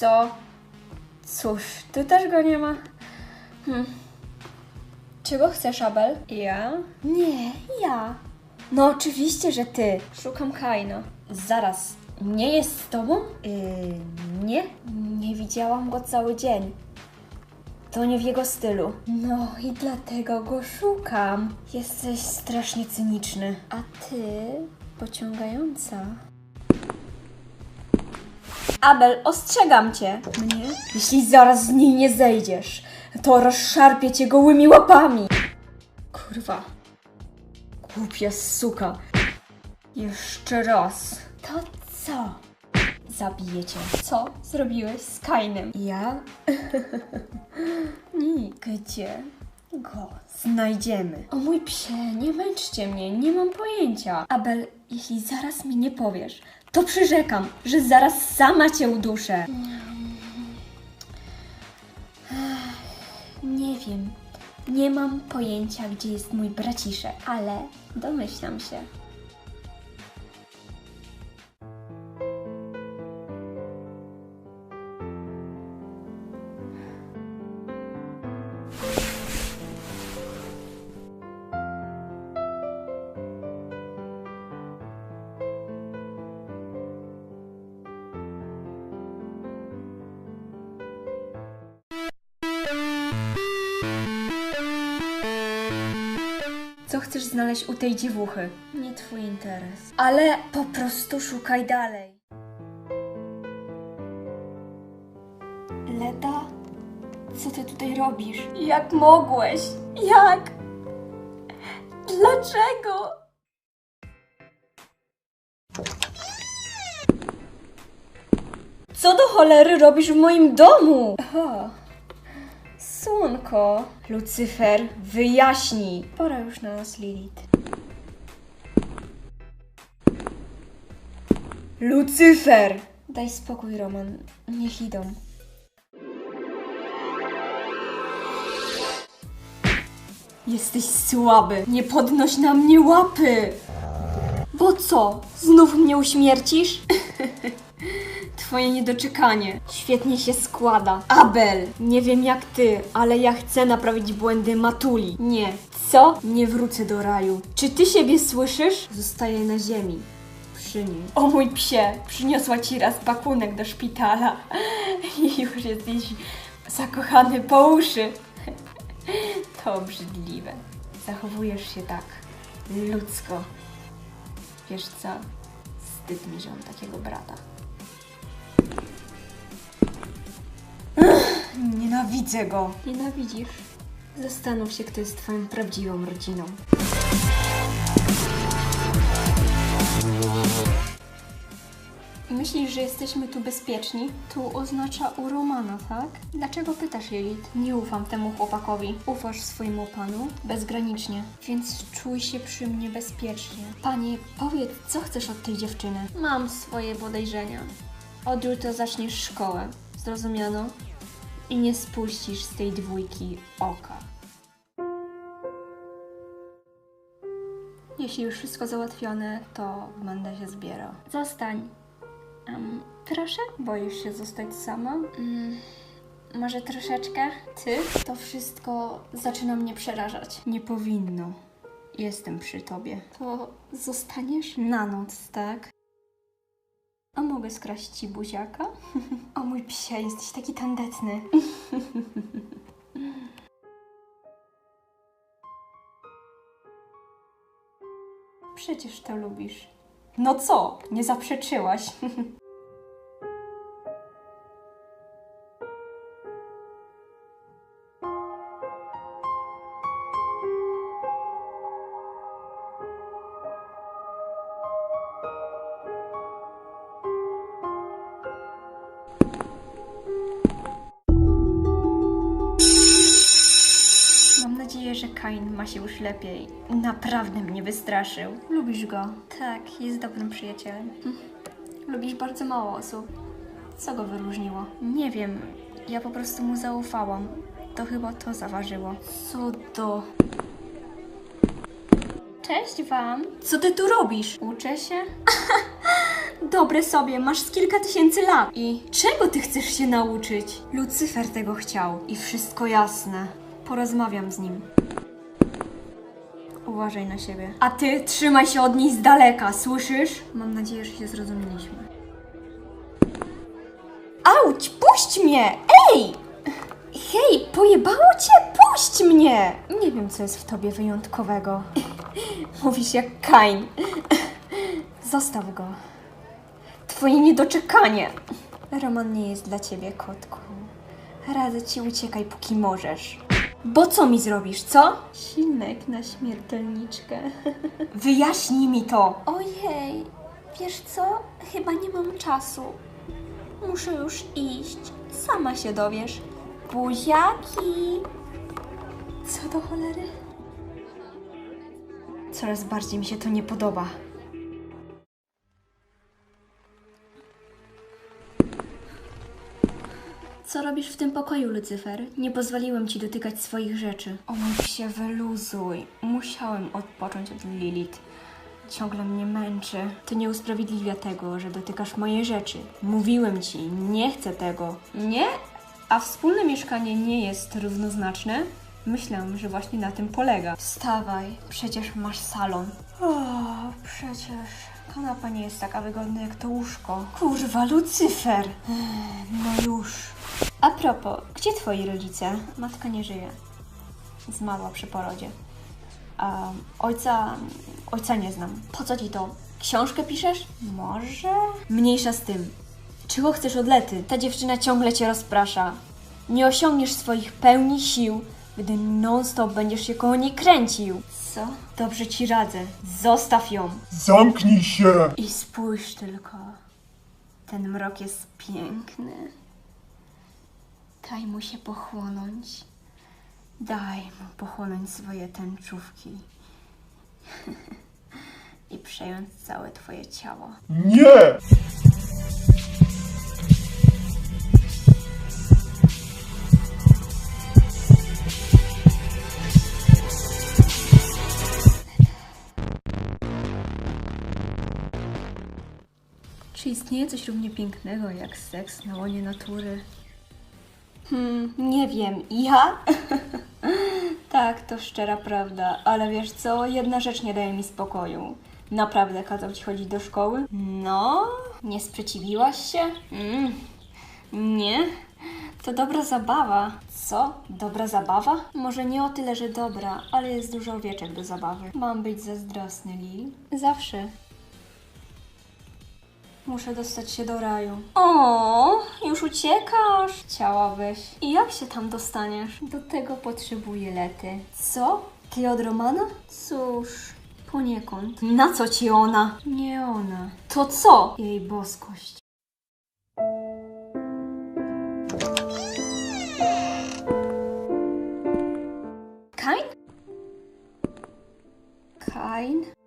Co? Cóż, tu też go nie ma. Hm. Czego chcesz, Abel? Ja? Nie, ja. No oczywiście, że ty. Szukam Kaina. Zaraz, nie jest z tobą? Yy, nie. Nie widziałam go cały dzień. To nie w jego stylu. No i dlatego go szukam. Jesteś strasznie cyniczny. A ty pociągająca. Abel, ostrzegam cię. Mnie? Jeśli zaraz z niej nie zejdziesz, to rozszarpię cię gołymi łapami. Kurwa. Głupia suka. Jeszcze raz. To co? Zabiję cię. Co zrobiłeś z Kainem? Ja? Nie, gdzie go znajdziemy? O mój psie, nie męczcie mnie, nie mam pojęcia. Abel, jeśli zaraz mi nie powiesz, to przyrzekam, że zaraz sama cię uduszę. Nie wiem. Nie mam pojęcia, gdzie jest mój braciszek, ale domyślam się. Co chcesz znaleźć u tej dziewuchy? Nie twój interes. Ale po prostu szukaj dalej. Leda, co ty tutaj robisz? Jak mogłeś? Jak? Dlaczego? Co do cholery robisz w moim domu? O, Słonko. Lucyfer, wyjaśnij. Pora już na nas, Lilith. Lucyfer! Daj spokój, Roman. Niech idą. Jesteś słaby. Nie podnoś na mnie łapy. Bo co? Znów mnie uśmiercisz? Twoje niedoczekanie. Świetnie się składa. Abel, nie wiem jak ty, ale ja chcę naprawić błędy Matuli. Nie. Co? Nie wrócę do raju. Czy ty siebie słyszysz? Zostaję na ziemi. Przy nim. O mój psie, przyniosła ci raz pakunek do szpitala. I już jesteś zakochany po uszy. To obrzydliwe. Zachowujesz się tak ludzko. Wiesz co? Wstyd mi, że mam takiego brata. Nienawidzę go. Nienawidzisz? Zastanów się, kto jest twoją prawdziwą rodziną. Myślisz, że jesteśmy tu bezpieczni? Tu oznacza u Romana, tak? Dlaczego pytasz, Jelit? Nie ufam temu chłopakowi. Ufasz swojemu panu? Bezgranicznie. Więc czuj się przy mnie bezpiecznie. Panie, powiedz, co chcesz od tej dziewczyny? Mam swoje podejrzenia. Od jutra zaczniesz szkołę. Zrozumiano? I nie spuścisz z tej dwójki oka. Jeśli już wszystko załatwione, to będę się zbierał. Zostań. Um, proszę? Boisz się zostać sama? Mm, może troszeczkę? Ty? To wszystko zaczyna mnie przerażać. Nie powinno. Jestem przy tobie. To zostaniesz na noc, tak? A mogę skraść ci buziaka? O mój psie, jesteś taki tandetny. Przecież to lubisz. No co? Nie zaprzeczyłaś. Kain ma się już lepiej. Naprawdę mnie wystraszył. Lubisz go? Tak, jest dobrym przyjacielem. Hm. Lubisz bardzo mało osób. Co go wyróżniło? Nie wiem. Ja po prostu mu zaufałam. To chyba to zaważyło. Co do... Cześć wam. Co ty tu robisz? Uczę się. Dobre sobie, masz z kilka tysięcy lat. I czego ty chcesz się nauczyć? Lucyfer tego chciał i wszystko jasne. Porozmawiam z nim. Uważaj na siebie. A ty trzymaj się od niej z daleka, słyszysz? Mam nadzieję, że się zrozumieliśmy. Auć, puść mnie! Ej! Hej, pojebało cię? Puść mnie! Nie wiem, co jest w tobie wyjątkowego. Mówisz jak Kain. Zostaw go. Twoje niedoczekanie. Roman nie jest dla ciebie, kotku. Radzę ci uciekaj, póki możesz. Bo co mi zrobisz, co? Silnek na śmiertelniczkę. Wyjaśnij mi to. Ojej, wiesz co? Chyba nie mam czasu. Muszę już iść. Sama się dowiesz. Buziaki. Co do cholery? Coraz bardziej mi się to nie podoba. Co robisz w tym pokoju, Lucyfer? Nie pozwoliłem ci dotykać swoich rzeczy. Omów się, wyluzuj. Musiałem odpocząć od Lilith. Ciągle mnie męczy. To nie usprawiedliwia tego, że dotykasz mojej rzeczy. Mówiłem ci, nie chcę tego. Nie? A wspólne mieszkanie nie jest równoznaczne? Myślę, że właśnie na tym polega. Wstawaj, przecież masz salon. O, przecież kanapa nie jest taka wygodna jak to łóżko. Kurwa, Lucyfer! No już. A propos, gdzie twoi rodzice? Matka nie żyje. Zmarła przy porodzie. A ojca. ojca nie znam. Po co ci to? Książkę piszesz? Może? Mniejsza z tym. Czego chcesz od Lety? Ta dziewczyna ciągle cię rozprasza. Nie osiągniesz swoich pełni sił, gdy non-stop będziesz się koło niej kręcił. Co? Dobrze ci radzę. Zostaw ją. Zamknij się! I spójrz tylko. Ten mrok jest piękny. Daj mu się pochłonąć. Daj mu pochłonąć swoje tęczówki. I przejąć całe twoje ciało. Nie! Czy istnieje coś równie pięknego jak seks na łonie natury? Hmm, nie wiem. Ja? tak, to szczera prawda, ale wiesz co? Jedna rzecz nie daje mi spokoju. Naprawdę kazał ci chodzić do szkoły? No, nie sprzeciwiłaś się? Mm, nie. To dobra zabawa. Co? Dobra zabawa? Może nie o tyle, że dobra, ale jest dużo owieczek do zabawy. Mam być zazdrosny, Lil. Zawsze. Muszę dostać się do raju. O, już uciekasz? Chciałabyś. I jak się tam dostaniesz? Do tego potrzebuję lety. Co? Ty od Romana? Cóż, poniekąd. Na co ci ona? Nie ona. To co? Jej boskość. Kain? Kain?